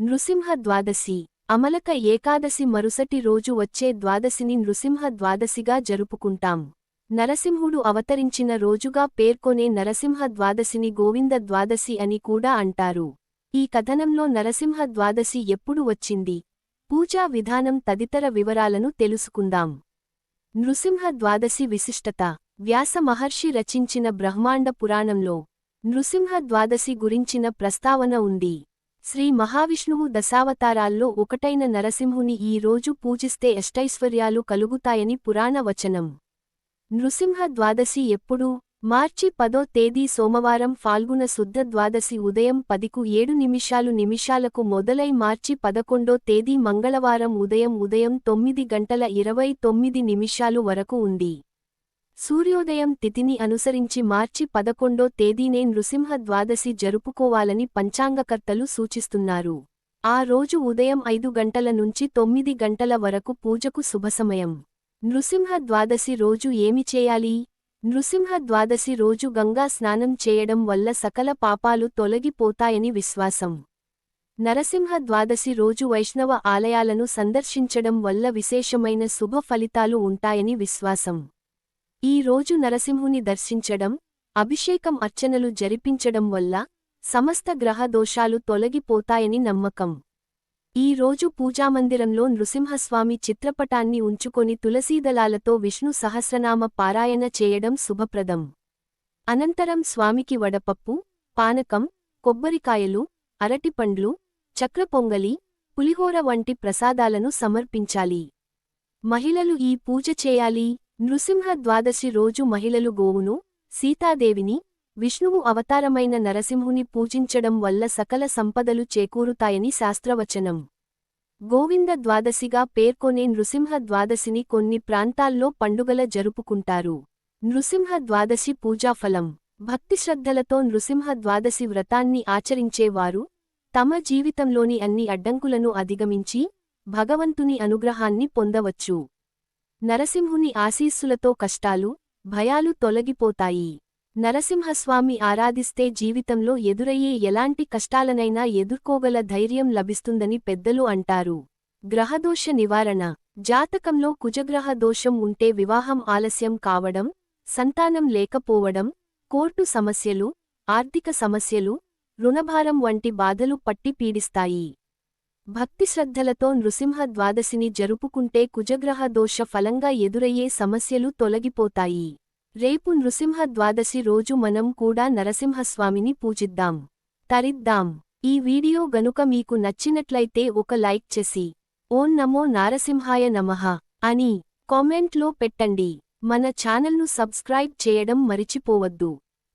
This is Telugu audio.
నృసింహ ద్వాదశి. అమలక ఏకాదశి మరుసటి రోజు వచ్చే ద్వాదశిని నృసింహ ద్వాదశిగా జరుపుకుంటాం. నరసింహుడు అవతరించిన రోజుగా పేర్కొనే నరసింహ ద్వాదశిని గోవింద ద్వాదశి అని కూడా అంటారు. ఈ కథనంలో నరసింహ ద్వాదశి ఎప్పుడు వచ్చింది? పూజా విధానం తదితర వివరాలను తెలుసుకుందాం. నృసింహ ద్వాదశి విశిష్టత. వ్యాస మహర్షి రచించిన బ్రహ్మాండ పురాణంలో నృసింహ ద్వాదశి గురించిన ప్రస్తావన ఉంది. శ్రీ మహావిష్ణువు దశావతారాల్లో ఒకటైన నరసింహుని ఈ రోజు పూజిస్తే అష్టైశ్వర్యాలు కలుగుతాయని పురాణ వచనం. నృసింహ ద్వాదశి ఎప్పుడు మార్చి పదో తేదీ సోమవారం ఫాల్గుణ శుద్ధ ద్వాదశి ఉదయం పదికు ఏడు నిమిషాలు నిమిషాలకు మొదలై మార్చి పదకొండో తేదీ మంగళవారం ఉదయం ఉదయం తొమ్మిది గంటల ఇరవై తొమ్మిది నిమిషాలు వరకు ఉంది. సూర్యోదయం తిథిని అనుసరించి మార్చి పదకొండో తేదీనే నృసింహ ద్వాదశి జరుపుకోవాలని పంచాంగకర్తలు సూచిస్తున్నారు. ఆ రోజు ఉదయం ఐదు గంటల నుంచి తొమ్మిది గంటల వరకు పూజకు శుభసమయం. నృసింహ ద్వాదశి రోజు ఏమి చేయాలి? నృసింహ ద్వాదశి రోజు గంగా స్నానం చేయడం వల్ల సకల పాపాలు తొలగిపోతాయని విశ్వాసం. నరసింహ ద్వాదశి రోజు వైష్ణవ ఆలయాలను సందర్శించడం వల్ల విశేషమైన శుభ ఫలితాలు ఉంటాయని విశ్వాసం. ఈ రోజు నరసింహుని దర్శించడం అభిషేకం అర్చనలు జరిపించడం వల్ల సమస్త గ్రహ దోషాలు తొలగిపోతాయని నమ్మకం. ఈ రోజు పూజామందిరంలో నృసింహస్వామి చిత్రపటాన్ని ఉంచుకొని తులసీదళాలతో విష్ణు సహస్రనామ పారాయణ చేయడం శుభప్రదం. అనంతరం స్వామికి వడపప్పు పానకం కొబ్బరికాయలు అరటిపండ్లు చక్రపొంగలి పులిహోర వంటి ప్రసాదాలను సమర్పించాలి. మహిళలు ఈ పూజ చేయాలి నృసింహ ద్వాదశి రోజు మహిళలు గోవును సీతాదేవిని విష్ణువు అవతారమైన నరసింహుని పూజించడం వల్ల సకల సంపదలు చేకూరుతాయని శాస్త్రవచనం. గోవింద ద్వాదశిగా పేర్కొనే నృసింహ ద్వాదశిని కొన్ని ప్రాంతాల్లో పండుగల జరుపుకుంటారు. నృసింహ ద్వాదశి పూజాఫలం. భక్తిశ్రద్ధలతో నృసింహ ద్వాదశి వ్రతాన్ని ఆచరించేవారు తమ జీవితంలోని అన్ని అడ్డంకులను అధిగమించి భగవంతుని అనుగ్రహాన్ని పొందవచ్చు. నరసింహుని ఆశీస్సులతో కష్టాలు భయాలు తొలగిపోతాయి. నరసింహస్వామి ఆరాధిస్తే జీవితంలో ఎదురయ్యే ఎలాంటి కష్టాలనైనా ఎదుర్కోగల ధైర్యం లభిస్తుందని పెద్దలు అంటారు. గ్రహదోష నివారణ. జాతకంలో కుజగ్రహ దోషం ఉంటే వివాహం ఆలస్యం కావడం సంతానం లేకపోవడం కోర్టు సమస్యలు ఆర్థిక సమస్యలు రుణభారం వంటి బాధలు పట్టి పీడిస్తాయి. భక్తిశ్రద్ధలతో నృసింహ ద్వాదశిని జరుపుకుంటే కుజగ్రహ దోష ఫలంగా ఎదురయ్యే సమస్యలు తొలగిపోతాయి. రేపు నృసింహ ద్వాదశి రోజు మనం కూడా నరసింహస్వామిని పూజిద్దాం. తరిద్దాం. ఈ వీడియో గనుక మీకు నచ్చినట్లయితే ఒక లైక్ చేసి ఓం నమో నారసింహాయ నమః అని కామెంట్లో పెట్టండి. మన ఛానల్ను సబ్స్క్రైబ్ చేయడం మరిచిపోవద్దు.